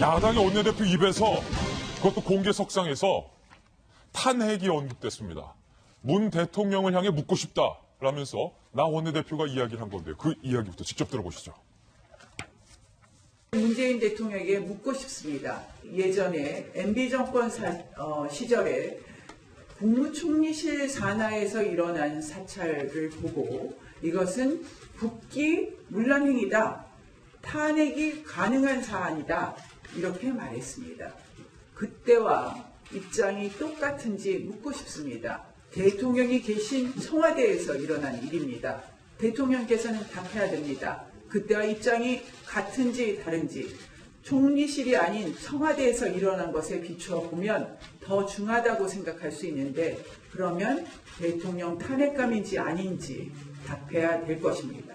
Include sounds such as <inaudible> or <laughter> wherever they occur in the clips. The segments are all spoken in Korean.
야당의 원내대표 입에서 그것도 공개석상에서 탄핵이 언급됐습니다. 문 대통령을 향해 묻고 싶다라면서 나 원내대표가 이야기를 한 건데요. 그 이야기부터 직접 들어보시죠. 문재인 대통령에게 묻고 싶습니다. 예전에 MB 정권 사- 어, 시절에 국무총리실 산하에서 일어난 사찰을 보고 이것은 국기 문란행위다. 탄핵이 가능한 사안이다. 이렇게 말했습니다. 그때와 입장이 똑같은지 묻고 싶습니다. 대통령이 계신 청와대에서 일어난 일입니다. 대통령께서는 답해야 됩니다. 그때와 입장이 같은지 다른지 총리실이 아닌 청와대에서 일어난 것에 비추어 보면 더 중하다고 생각할 수 있는데 그러면 대통령 탄핵감인지 아닌지 답해야 될 것입니다.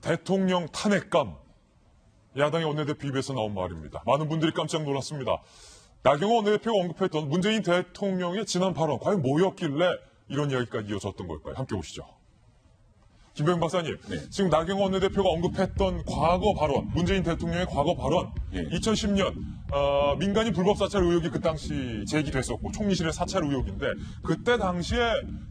대통령 탄핵감. 야당의 원내대표 입에서 나온 말입니다. 많은 분들이 깜짝 놀랐습니다. 나경원 원내대표가 언급했던 문재인 대통령의 지난 발언, 과연 뭐였길래 이런 이야기까지 이어졌던 걸까요? 함께 보시죠. 김병 박사님, 지금 나경원 원내대표가 언급했던 과거 발언, 문재인 대통령의 과거 발언, 예. 2010년 어, 민간인 불법 사찰 의혹이 그 당시 제기됐었고 총리실의 사찰 의혹인데 그때 당시에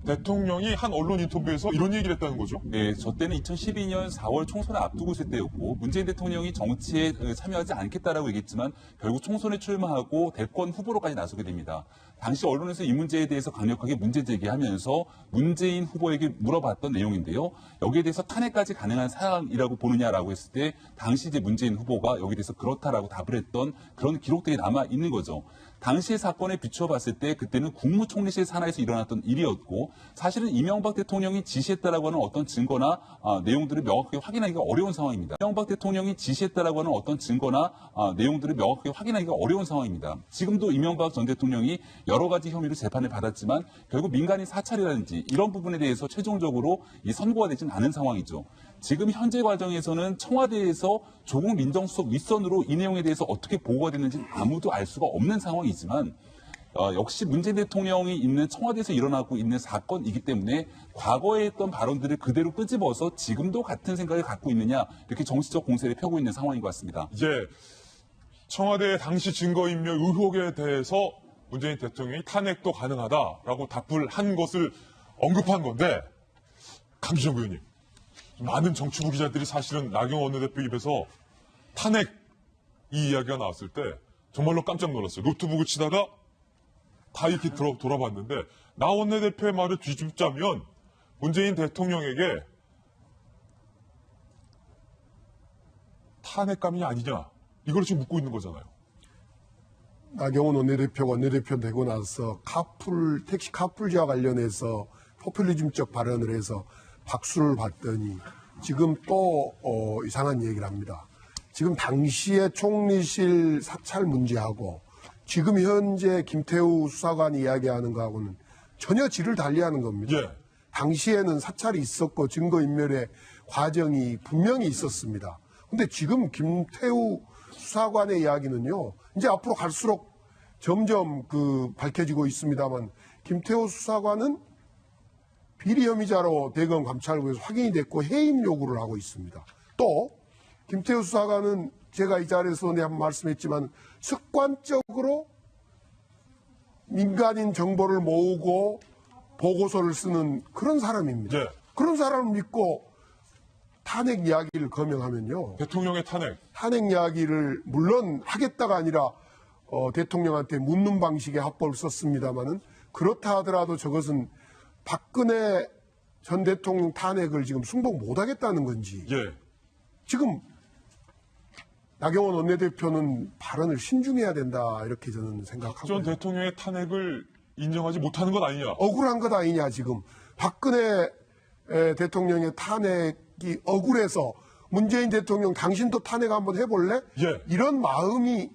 대통령이 한 언론 인터뷰에서 이런 얘기를 했다는 거죠. 네, 저 때는 2012년 4월 총선을 앞두고 있을 때였고 문재인 대통령이 정치에 어, 참여하지 않겠다라고 얘기했지만 결국 총선에 출마하고 대권 후보로까지 나서게 됩니다. 당시 언론에서 이 문제에 대해서 강력하게 문제 제기하면서 문재인 후보에게 물어봤던 내용인데요. 여기에 대해서 탄핵까지 가능한 사항이라고 보느냐라고 했을 때 당시 이제 문재인 후보가 여기에 대해서 그렇다 라고 답을 했던 그런 기록들이 남아 있는 거죠. 당시의 사건에 비추어 봤을 때 그때는 국무총리실 산하에서 일어났던 일이었고 사실은 이명박 대통령이 지시했다라고 하는 어떤 증거나 아, 내용들을 명확하게 확인하기가 어려운 상황입니다. 이명박 대통령이 지시했다라고 하는 어떤 증거나 아, 내용들을 명확하게 확인하기가 어려운 상황입니다. 지금도 이명박 전 대통령이 여러 가지 혐의로 재판을 받았지만 결국 민간인 사찰이라든지 이런 부분에 대해서 최종적으로 이 선고가 되지는 않은 상황이죠. 지금 현재 과정에서는 청와대에서 조국 민정수석 윗선으로 이 내용에 대해서 어떻게 보고가 됐는지 아무도 알 수가 없는 상황이 지만 어, 역시 문재인 대통령이 있는 청와대에서 일어나고 있는 사건이기 때문에 과거에 했던 발언들을 그대로 끄집어서 지금도 같은 생각을 갖고 있느냐 이렇게 정치적 공세를 펴고 있는 상황인 것 같습니다. 이제 청와대의 당시 증거인멸 의혹에 대해서 문재인 대통령이 탄핵도 가능하다라고 답을 한 것을 언급한 건데 강기정 의원님 많은 정치부 기자들이 사실은 나경원 원내대표 입에서 탄핵 이 이야기가 나왔을 때 정말로 깜짝 놀랐어요. 노트북을 치다가 다 이렇게 돌아, 돌아봤는데 나 원내대표의 말을 뒤집자면 문재인 대통령에게 탄핵감이 아니냐 이걸 지금 묻고 있는 거잖아요. 나경원 원내대표가 원내대표 되고 나서 카풀 택시 카풀제와 관련해서 포퓰리즘적 발언을 해서 박수를 받더니 지금 또 어, 이상한 얘기를 합니다. 지금 당시에 총리실 사찰 문제하고 지금 현재 김태우 수사관이 이야기하는 거하고는 전혀 질을 달리하는 겁니다. 예. 당시에는 사찰이 있었고 증거인멸의 과정이 분명히 있었습니다. 근데 지금 김태우 수사관의 이야기는요, 이제 앞으로 갈수록 점점 그 밝혀지고 있습니다만, 김태우 수사관은 비리 혐의자로 대검 감찰국에서 확인이 됐고 해임 요구를 하고 있습니다. 또, 김태우 수사관은 제가 이 자리에서 내가 말씀했지만 습관적으로 민간인 정보를 모으고 보고서를 쓰는 그런 사람입니다. 예. 그런 사람을 믿고 탄핵 이야기를 거명하면요. 대통령의 탄핵. 탄핵 이야기를 물론 하겠다가 아니라 어, 대통령한테 묻는 방식의 합법을 썼습니다마는 그렇다 하더라도 저것은 박근혜 전 대통령 탄핵을 지금 승복 못 하겠다는 건지 예. 지금 나경원 원내대표는 발언을 신중해야 된다 이렇게 저는 전 생각하고 대통령의 탄핵을 인정하지 못하는 것 아니냐. 억울한 것 아니냐 지금 박근혜 에, 대통령의 탄핵이 억울해서 문재인 대통령 당신도 탄핵 한번 해볼래? 예. 이런 마음이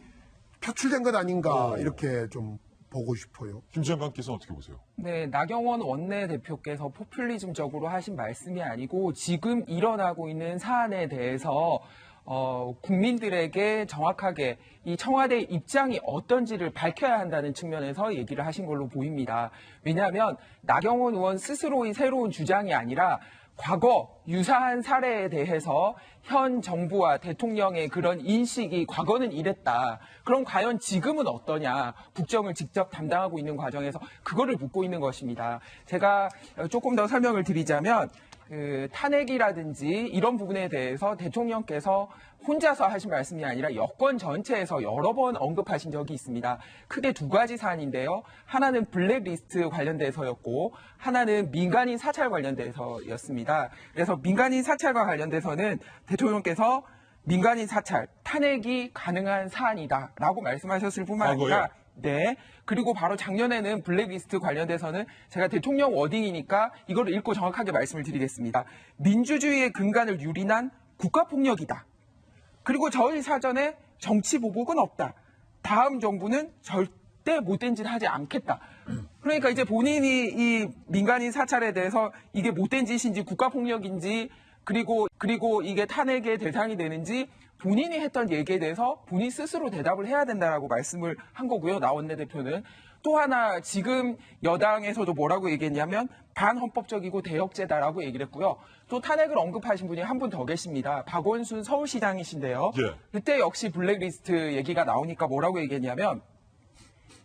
표출된 것 아닌가 어. 이렇게 좀 보고 싶어요. 김지한관께서는 어떻게 보세요? 네, 나경원 원내대표께서 포퓰리즘적으로 하신 말씀이 아니고 지금 일어나고 있는 사안에 대해서 어, 국민들에게 정확하게 이 청와대의 입장이 어떤지를 밝혀야 한다는 측면에서 얘기를 하신 걸로 보입니다. 왜냐하면 나경원 의원 스스로의 새로운 주장이 아니라 과거 유사한 사례에 대해서 현 정부와 대통령의 그런 인식이 과거는 이랬다. 그럼 과연 지금은 어떠냐? 국정을 직접 담당하고 있는 과정에서 그거를 묻고 있는 것입니다. 제가 조금 더 설명을 드리자면 그 탄핵이라든지 이런 부분에 대해서 대통령께서 혼자서 하신 말씀이 아니라 여권 전체에서 여러 번 언급하신 적이 있습니다. 크게 두 가지 사안인데요. 하나는 블랙리스트 관련돼서였고 하나는 민간인 사찰 관련돼서였습니다. 그래서 민간인 사찰과 관련돼서는 대통령께서 민간인 사찰 탄핵이 가능한 사안이다라고 말씀하셨을 뿐만 아니라 과거에? 네. 그리고 바로 작년에는 블랙리스트 관련돼서는 제가 대통령 워딩이니까 이걸 읽고 정확하게 말씀을 드리겠습니다. 민주주의의 근간을 유린한 국가폭력이다. 그리고 저희 사전에 정치 보복은 없다. 다음 정부는 절대 못된 짓 하지 않겠다. 그러니까 이제 본인이 이 민간인 사찰에 대해서 이게 못된 짓인지 국가폭력인지 그리고 그리고 이게 탄핵의 대상이 되는지 본인이 했던 얘기에 대해서 본인 스스로 대답을 해야 된다라고 말씀을 한 거고요. 나 원내대표는 또 하나 지금 여당에서도 뭐라고 얘기했냐면 반헌법적이고 대역죄다라고 얘기를 했고요. 또 탄핵을 언급하신 분이 한 분 더 계십니다. 박원순 서울시장이신데요. 예. 그때 역시 블랙리스트 얘기가 나오니까 뭐라고 얘기했냐면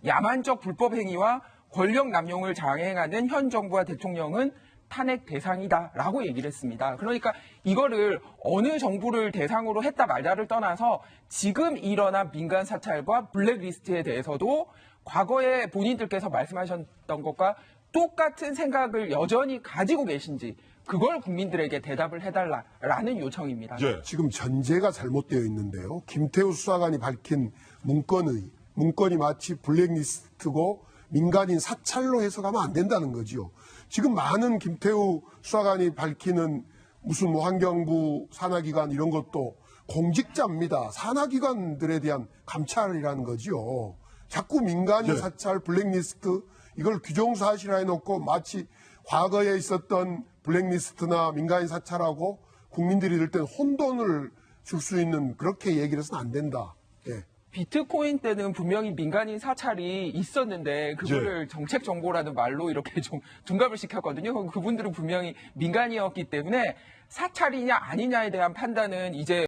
야만적 불법 행위와 권력 남용을 장행하는 현 정부와 대통령은 탄핵 대상이다라고 얘기를 했습니다. 그러니까 이거를 어느 정부를 대상으로 했다 말다를 떠나서 지금 일어난 민간 사찰과 블랙리스트에 대해서도 과거에 본인들께서 말씀하셨던 것과 똑같은 생각을 여전히 가지고 계신지 그걸 국민들에게 대답을 해달라라는 요청입니다. 예. 지금 전제가 잘못되어 있는데요. 김태우 수사관이 밝힌 문건의 문건이 마치 블랙리스트고 민간인 사찰로 해석하면 안 된다는 거지요. 지금 많은 김태우 수사관이 밝히는 무슨 뭐 환경부 산하기관 이런 것도 공직자입니다. 산하기관들에 대한 감찰이라는 거지요. 자꾸 민간인 네. 사찰 블랙리스트 이걸 규정사실화 해놓고 마치 과거에 있었던 블랙리스트나 민간인 사찰하고 국민들이 이럴 땐 혼돈을 줄 수 있는 그렇게 얘기를 해서는 안 된다. 예. 비트코인 때는 분명히 민간인 사찰이 있었는데 그거를 정책 정보라는 말로 이렇게 <laughs> 좀 둔갑을 시켰거든요. 그분들은 분명히 민간이었기 때문에 사찰이냐 아니냐에 대한 판단은 이제